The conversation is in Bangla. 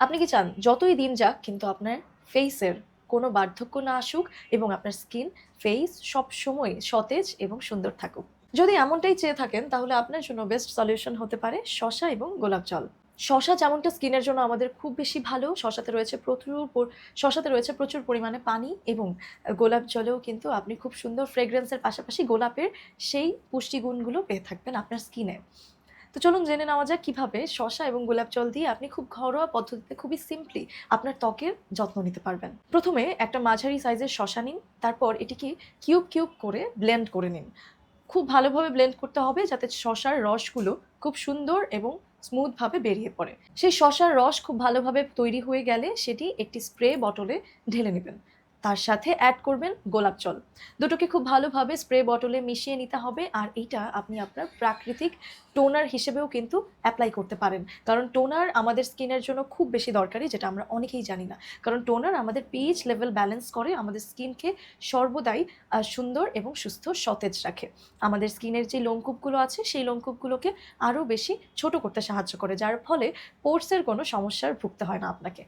আপনি কি চান যতই দিন যাক কিন্তু আপনার ফেসের কোনো বার্ধক্য না আসুক এবং আপনার স্কিন ফেস সব সময় সতেজ এবং সুন্দর থাকুক। যদি এমনটাই চেয়ে থাকেন তাহলে আপনার জন্য বেস্ট সলিউশন হতে পারে শশা এবং গোলাপ জল। শশা যেমনটা স্কিনের জন্য আমাদের খুব বেশি ভালো, শশাতে রয়েছে প্রচুর শশাতে রয়েছে প্রচুর পরিমাণে পানি এবং গোলাপ জলেও কিন্তু আপনি খুব সুন্দর ফ্রেগ্রেন্সের পাশাপাশি গোলাপের সেই পুষ্টিগুণগুলো পেয়ে থাকবেন আপনার স্কিনে তো চলুন জেনে নেওয়া যাক কীভাবে শশা এবং গোলাপ জল দিয়ে আপনি খুব ঘরোয়া পদ্ধতিতে খুবই সিম্পলি আপনার ত্বকের যত্ন নিতে পারবেন। প্রথমে একটা মাঝারি সাইজের শশা নিন, তারপর এটিকে কিউব কিউব করে ব্লেন্ড করে নিন। খুব ভালোভাবে ব্লেন্ড করতে হবে যাতে শশার রসগুলো খুব সুন্দর এবং স্মুথভাবে বেরিয়ে পড়ে। সেই শশার রস খুব ভালোভাবে তৈরি হয়ে গেলে সেটি একটি স্প্রে বটলে ঢেলে নেবেন। তার সাথে অ্যাড করবেন গোলাপ জল। দুটোকে খুব ভালোভাবে স্প্রে বটলে মিশিয়ে নিতে হবে আর এইটা আপনি আপনার প্রাকৃতিক টোনার হিসেবেও কিন্তু অ্যাপ্লাই করতে পারেন। কারণ টোনার আমাদের স্কিনের জন্য খুব বেশি দরকারি, যেটা আমরা অনেকেই জানি না। কারণ টোনার আমাদের পিএইচ লেভেল ব্যালেন্স করে, আমাদের স্কিনকে সর্বদাই সুন্দর এবং সুস্থ সতেজ রাখে। আমাদের স্কিনের যে লোমকূপগুলো আছে, সেই লোমকূপগুলোকে আরও বেশি ছোট করতে সাহায্য করে, যার ফলে পোর্সের কোনো সমস্যার ভুগতে হয় না আপনাকে।